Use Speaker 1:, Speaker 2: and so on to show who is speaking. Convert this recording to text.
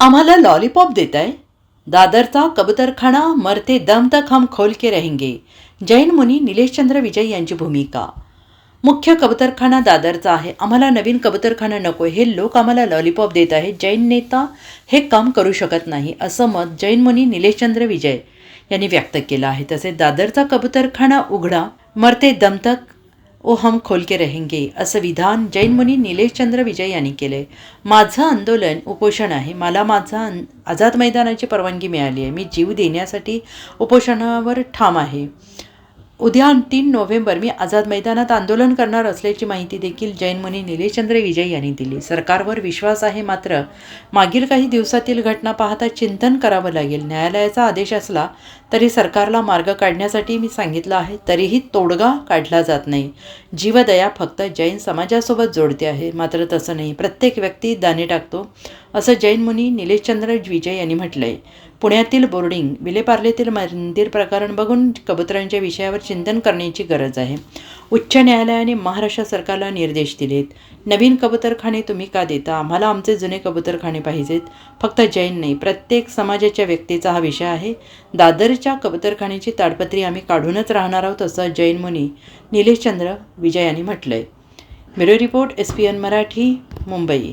Speaker 1: आम्हाला लॉलीपॉप देत आहे दादरचा कबूतरखाना मरते दम तक हम खोल के रहेंगे. जैन मुनी निलेशचंद्र विजय यांची भूमिका. मुख्य कबूतरखाना दादरचा आहे. आम्हाला नवीन कबूतरखाना नको हे लोक आम्हाला लॉलीपॉप देत आहेत. जैन नेता हे काम करू शकत नाही असं मत जैन मुनी निलेशचंद्र विजय यांनी व्यक्त केलं आहे. तसेच दादरचा कबूतरखाना उघडा मरते दम तक ओ हम खोल के रहेंगे असं विधान जैन मुनी निलेशचंद्र विजय यांनी केले माझं आंदोलन उपोषण आहे. मला माझा आझाद मैदानाची परवानगी मिळाली आहे. मी जीव देण्यासाठी उपोषणावर ठाम आहे. उद्या तीन नोव्हेंबर मी आझाद मैदानात आंदोलन करणार असल्याची माहिती देखील जैन मुनी निलेशचंद्र विजय यांनी दिली. सरकारवर विश्वास आहे मात्र मागील काही दिवसातील घटना पाहता चिंतन करावं लागेल. न्यायालयाचा आदेश असला तरी सरकारला मार्ग काढण्यासाठी मी सांगितलं आहे तरीही तोडगा काढला जात नाही. जीवदया फक्त जैन समाजासोबत जोडते आहे. मात्र तसं नाही. प्रत्येक व्यक्ती दाणे टाकतो असं जैन मुनी निलेशचंद्र विजय यांनी म्हटलं आहे पुण्यातील बोर्डिंग विलेपार्लेतील मंदिर प्रकरण बघून कबुतरांच्या विषयावर चिंतन करण्याची गरज आहे. उच्च न्यायालयाने महाराष्ट्र सरकारला निर्देश दिलेत नवीन कबुतरखाने तुम्ही का देता? आम्हाला आमचे जुने कबुतरखाने पाहिजेत. फक्त जैन नाही प्रत्येक समाजाच्या व्यक्तीचा हा विषय आहे. दादरच्या कबूतरखान्याची ताडपत्री आम्ही काढूनच राहणार आहोत असं जैन मुनी निलेशचंद्र विजय यांनी म्हटलं आहे bureau report S P N Marathi Mumbai.